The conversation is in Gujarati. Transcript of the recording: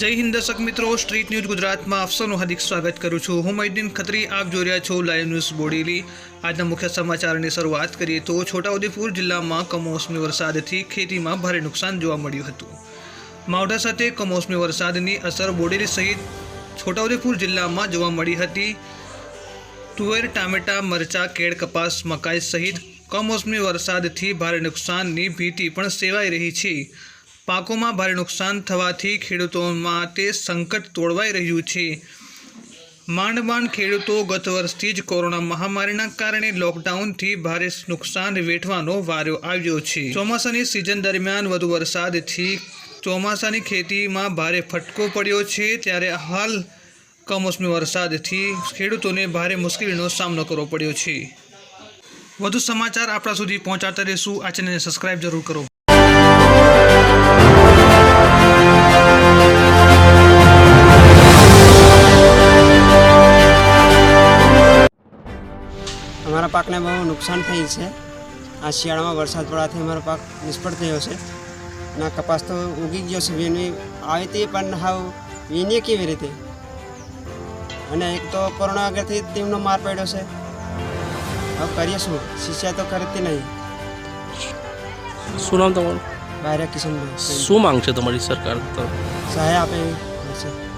જય હિન્દ દર્શક મિત્રો, સ્ટ્રીટ ન્યૂઝ ગુજરાતમાં આપસોનું હાર્દિક સ્વાગત કરું છું. હું મૈદીન ખત્રી, આપ જોઈ રહ્યા છો લાઈવ ન્યૂઝ બોડેલી. આજના મુખ્ય સમાચારની શરૂઆત કરીએ તો છોટાઉદેપુર જિલ્લામાં કમોસમી વરસાદથી ખેતીમાં ભારે નુકસાન જોવા મળ્યું હતું. માવઠા સાથે કમોસમી વરસાદની અસર બોડેલી સહિત છોટાઉદેપુર જિલ્લામાં જોવા મળી હતી. તુવેર, ટામેટા, મરચા, કેળ, કપાસ, મકાઈ સહિત કમોસમી વરસાદથી ભારે નુકસાનની ભીતિ પણ સેવાઈ રહી છે. પાકોમાં ભારે નુકસાન થવાથી ખેડૂતોમાં તે સંકટ તોડવાઈ રહ્યું છે. માંડ માંડ ખેડૂતો ગત વર્ષથી જ કોરોના મહામારીના કારણે લોકડાઉનથી ભારે નુકસાન વેઠવાનો વારો આવ્યો છે. ચોમાસાની સિઝન દરમિયાન વધુ વરસાદથી ચોમાસાની ખેતીમાં ભારે ફટકો પડ્યો છે. ત્યારે હાલ કમોસમી વરસાદથી ખેડૂતોને ભારે મુશ્કેલીનો સામનો કરવો પડ્યો છે. વધુ સમાચાર આપણા સુધી પહોંચાડતા રહેશું. આ ચેનલને સબસ્ક્રાઇબ જરૂર કરો. અમારા પાકને બહુ નુકસાન થયું છે. આ શિયાળામાં વરસાદ પડવાથી અમારો પાક નિષ્ફળ થયો છે. ના કપાસ તો ઉગી ગયો છે. વીણવી આવી હતી પણ હાવ વીણીએ કેવી રીતે? અને એક તો કોરોના આગળથી તેમનો માર પડ્યો છે. હવે કરીએ શું? શિષ્યા તો કરતી નહીં. શું નામ તમારું? બાયરા કિશનભાઈ. શું માંગ છે તમારી સરકાર તો સહાય આપે છે.